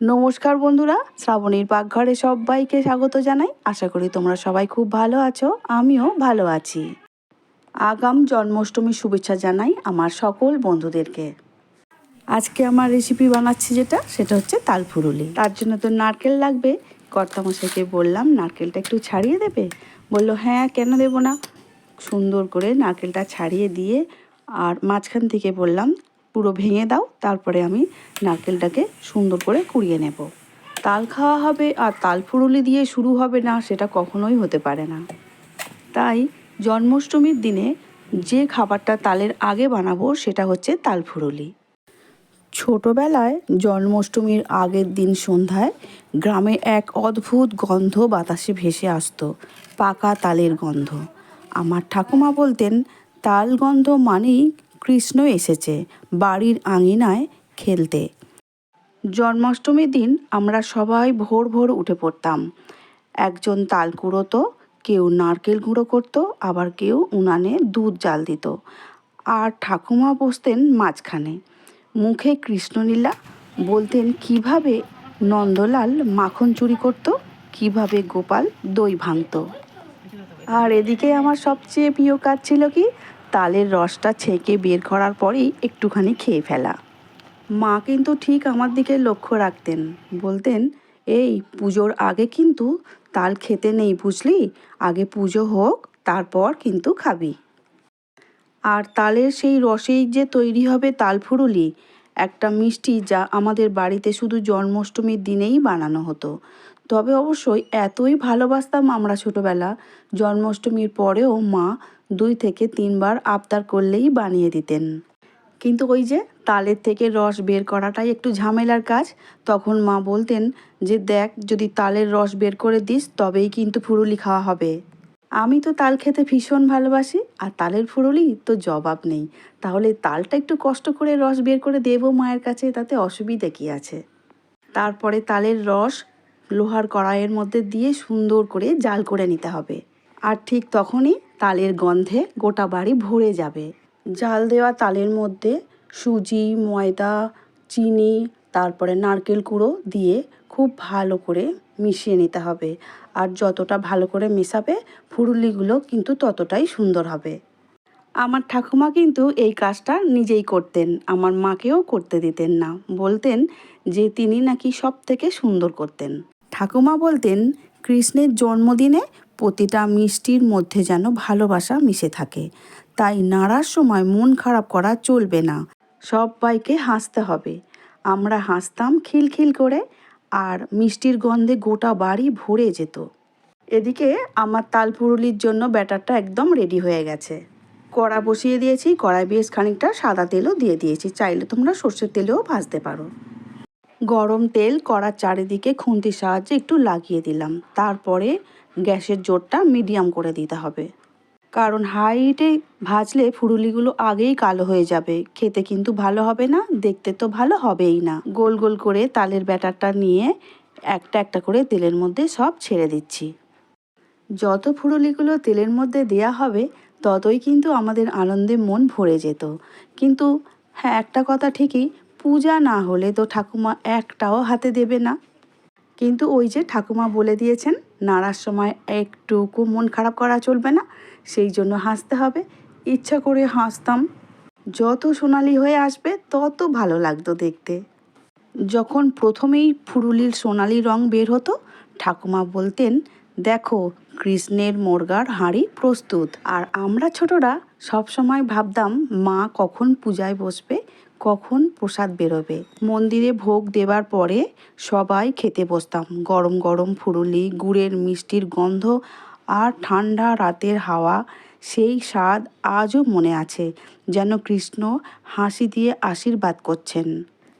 নমস্কার বন্ধুরা, শ্রাবণীর পাকঘরে সবাইকে স্বাগত জানাই। আশা করি তোমরা সবাই খুব ভালো আছো, আমিও ভালো আছি। আগাম জন্মাষ্টমীর শুভেচ্ছা জানাই আমার সকল বন্ধুদেরকে। আজকে আমার রেসিপি বানাচ্ছি যেটা, সেটা হচ্ছে তালফুরুলি। তার জন্য তো নারকেল লাগবে। কর্তামশাইকে বললাম, নারকেলটা একটু ছাড়িয়ে দেবে? বলল হ্যাঁ কেন দেবো না? সুন্দর করে নারকেলটা ছাড়িয়ে দিয়ে, আর মাঝখান থেকে বললাম পুরো ভেঙে দাও, তারপরে আমি নারকেলটাকে সুন্দর করে কুড়িয়ে নেব। তাল খাওয়া হবে আর তাল ফুরুলি দিয়ে শুরু হবে না, সেটা কখনোই হতে পারে না। তাই জন্মাষ্টমীর দিনে যে খাবারটা তালের আগে বানাবো, সেটা হচ্ছে তাল ফুরুলি। ছোটবেলায় জন্মাষ্টমীর আগের দিন সন্ধ্যায় গ্রামে এক অদ্ভুত গন্ধ বাতাসে ভেসে আসতো, পাকা তালের গন্ধ। আমার ঠাকুমা বলতেন, তাল গন্ধ মানেই কৃষ্ণ এসেছে বাড়ির আঙিনায় খেলতে। জন্মাষ্টমীর দিন আমরা সবাই ভোর ভোর উঠে পড়তাম। একজন তাল কুড়োতো, কেউ নারকেল গুঁড়ো করতো, আবার কেউ উনানে দুধ জাল দিত। আর ঠাকুমা বসতেন মাঝখানে। মুখে কৃষ্ণলীলা, বলতেন, কীভাবে নন্দলাল মাখন চুরি করত? কীভাবে গোপাল দই ভাঙত? আর এদিকে আমার সবচেয়ে প্রিয় কাজ ছিল কি তালের রসটা ছেঁকে বের করার পরেই একটুখানি খেয়ে ফেলা। মা কিন্তু ঠিক আমার দিকে লক্ষ্য রাখতেন। বলতেন, এই, পুজোর আগে কিন্তু তাল খেতে নেই বুঝলি? আগে পুজো হোক, তারপর কিন্তু খাবি। আর তালের সেই রসেই যে তৈরি হবে তাল তালফুরুলি একটা মিষ্টি যা আমাদের বাড়িতে শুধু জন্মাষ্টমীর দিনেই বানানো হতো। তবে অবশ্যই এতই ভালোবাসতাম আমরা ছোটোবেলা। জন্মাষ্টমীর পরেও মা দুই থেকে তিনবার আবদার করলেই বানিয়ে দিতেন। কিন্তু ওই যে তালের থেকে রস বের করাটাই একটু ঝামেলার কাজ, তখন মা বলতেন যে, দেখ, যদি তালের রস বের করে দিস, তবেই কিন্তু ফুরুলি খাওয়া হবে। আমি তো তাল খেতে ভীষণ ভালোবাসি, আর তালের ফুরুলি তো জবাব নেই। তাহলে তালটা একটু কষ্ট করে রস বের করে দেবো মায়ের কাছে, তাতে অসুবিধে কী আছে? তারপরে তালের রস লোহার কড়াইয়ের মধ্যে দিয়ে সুন্দর করে জাল করে নিতে হবে। আর ঠিক তখনই তালের গন্ধে গোটা বাড়ি ভরে যাবে। জাল দেওয়া তালের মধ্যে সুজি, ময়দা, চিনি, তারপরে নারকেল কুড়ো দিয়ে খুব ভালো করে মিশিয়ে নিতে হবে। আর যতটা ভালো করে মেশাবে, ফুরুলিগুলো কিন্তু ততটাই সুন্দর হবে। আমার ঠাকুমা কিন্তু এই কাজটা নিজেই করতেন, আমার মাকেও করতে দিতেন না। বলতেন যে, তিনি নাকি সব থেকে সুন্দর করতেন। ঠাকুমা বলতেন কৃষ্ণের জন্মদিনে প্রতিটা মিষ্টির মধ্যে যেন ভালোবাসা মিশে থাকে। তাই নাড়ার সময় মন খারাপ করা চলবে না। সবাইকে হাসতে হবে। আমরা হাসতাম খিলখিল করে আর মিষ্টির গন্ধে গোটা বাড়ি ভরে যেত। এদিকে আমার তাল পুরুলির জন্য ব্যাটারটা একদম রেডি হয়ে গেছে। কড়া বসিয়ে দিয়েছি কড়াই বেশ খানিকটা সাদা তেলও দিয়ে দিয়েছি। চাইলে তোমরা সর্ষের তেলেও ভাজতে পারো। গরম তেল কড়ার চারিদিকে খুন্তির সাহায্যে একটু লাগিয়ে দিলাম। তারপরে গ্যাসের জোরটা মিডিয়াম করে দিতে হবে। কারণ হাইটে ভাজলে ফুরুলিগুলো আগেই কালো হয়ে যাবে। খেতে কিন্তু ভালো হবে না, দেখতে তো ভালো হবেই না। গোল গোল করে তালের ব্যাটারটা নিয়ে একটা একটা করে তেলের মধ্যে সব ছেড়ে দিচ্ছি। যত ফুরুলিগুলো তেলের মধ্যে দেয়া হবে, ততই কিন্তু আমাদের আনন্দে মন ভরে যেত। কিন্তু হ্যাঁ একটা কথা ঠিকই পূজা না হলে তো ঠাকুমা একটাও হাতে দেবে না। কিন্তু ওই যে ঠাকুমা বলে দিয়েছেন, নাড়ার সময় একটুকু মন খারাপ করা চলবে না, সেই জন্য হাসতে হবে। ইচ্ছা করে হাসতাম। যত সোনালি হয়ে আসবে, তত ভালো লাগতো দেখতে। যখন প্রথমেই ফুরুলির সোনালি রং বের হতো, ঠাকুমা বলতেন, দেখো, কৃষ্ণের মোরগার হাঁড়ি প্রস্তুত, আর আমরা ছোটরা সবসময় ভাবতাম, মা কখন পূজায় বসবে, কখন প্রসাদ বেরোবে। মন্দিরে ভোগ দেবার পরে সবাই খেতে বসতাম। গরম গরম ফুরুলি, গুড়ের মিষ্টির গন্ধ আর ঠান্ডা রাতের হাওয়া, সেই স্বাদ আজও মনে আছে, যেন কৃষ্ণ হাসি দিয়ে আশীর্বাদ করছেন।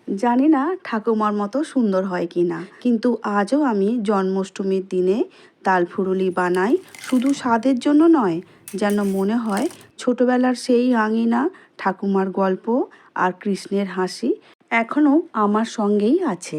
জানি না ঠাকুমার মতো সুন্দর হয় কি না কিন্তু আজও আমি জন্মাষ্টমীর দিনে তাল ফুরুলি বানাই। শুধু স্বাদের জন্য নয়, যেন মনে হয় ছোটবেলার সেই আঙিনা, ঠাকুমার গল্প আর কৃষ্ণের হাসি এখনও আমার সঙ্গেই আছে।